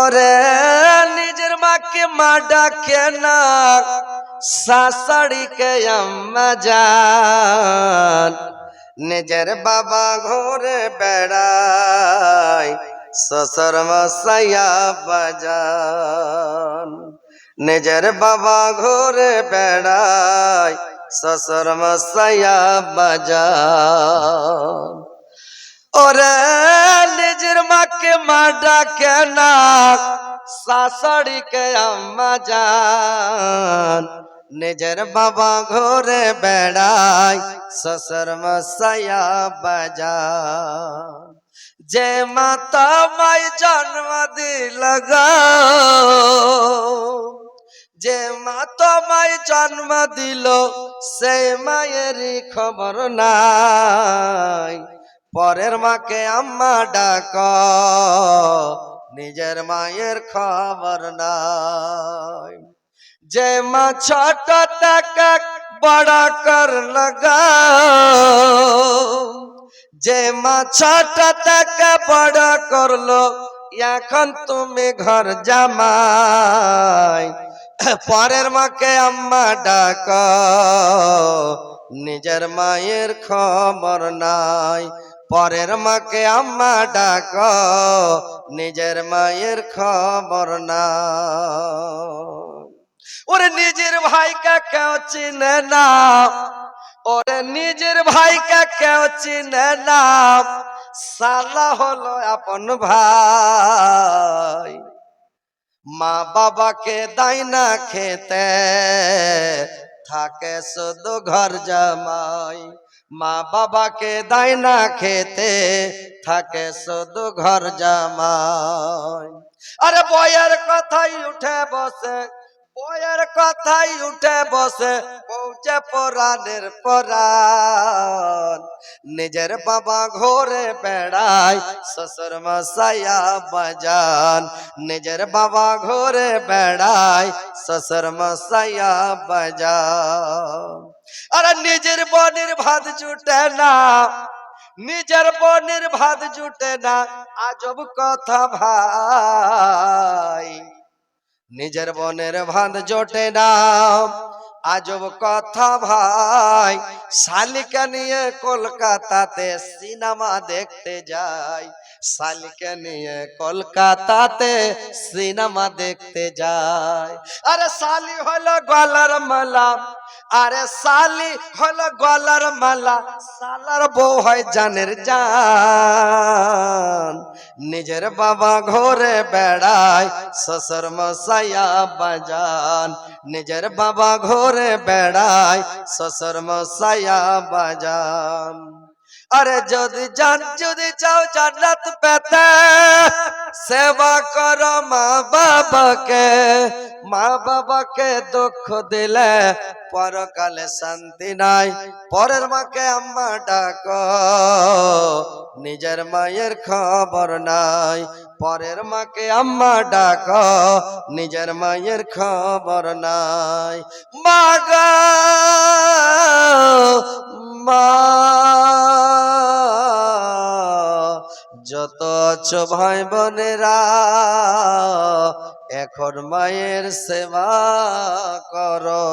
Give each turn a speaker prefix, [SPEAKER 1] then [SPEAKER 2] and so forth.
[SPEAKER 1] ওরে নিজের মাকে মা ডাকে না শাশুড়িকে আম্মা যান নিজের বাবা ঘরে বেড়ায় শ্বশুর মশাইয়া বাজান নিজের বাবা ঘরে বেড়ায় শ্বশুর মশাইয়া বাজান ওরে নিজের মাকে মা ডাকে না, শাশুড়িকে আম্মা যান নিজের বাবা ঘরে বেড়ায়, শ্বশুর মশাইয়া বাজান। যে মাতা মাই জন্ম দিল যে মা তোমায় জন্ম দিল, সেই মায়েরই খবর নাই। পরের মাকে আম্মা ডাক, নিজের মায়ের খবর নাই। যে মা ছোট টাকা বড় কর যে মা ছোট টাকা বড় করল, এখন তুমি ঘর জামাই। পরের মাকে আম্মা ডাক, নিজের মায়ের খবর নাই। পরের মাকে আম্মা ডাক, নিজের মায়ের খবর নাই ওরে নিজের ভাইকে কেউ চিনে না, ওরে নিজের ভাইকে কেউ চিনে না। সালা হলো আপন ভাই, মা বাবাকে দেয় না খেতে, থাকে শুধু ঘর জামাই। মা বাবাকে দেয় না খেতে থাকে শুধু ঘর জামাই। আরে বয়ের কথাই উঠে বসে বয়ের কথাই উঠে বসে পৌঁছে পরাণের পরাণ। নিজের বাবা ঘোরে বেড়ায়, শ্বশুর মশাইয়া বাজান। নিজের বাবা ঘোরে বেড়ায়, শ্বশুর মশাইয়া বাজান। আরে নিজের বনের ভাত জুটে না, নিজের বনের ভাত জুটে না, আজব কথা ভাই। নিজের বনের ভাত জোটে না আজব কথা ভাই শালিকা নিয়ে কলকাতাতে সিনেমা দেখতে যাই শালিকা নিয়ে কলকাতাতে সিনেমা দেখতে যাই আরে শালি হলো গলার মালা, আরে শালি হলো গলার মালা, শালার বউ হয় জানের জান। নিজের বাবা ঘরে বেড়ায়, শ্বশুর মশাইয়া বাজান। নিজের বাবা ঘরে বেড়ায়, শ্বশুর মশাইয়া বাজান। আরে যদি জান, যদি চাও জান্নাত পেতে, সেবা কর মা বাবাকে। মা বাবাকে দুঃখ দিলে পরকালে শান্তি নাই। পরের মাকে আম্মা ডাক, নিজের মায়ের খবর নাই। পরের মাকে আম্মা ডাক, নিজের মায়ের খবর নাই। মাগা আছো ভাই বোনেরা এখন মায়ের সেবা করো।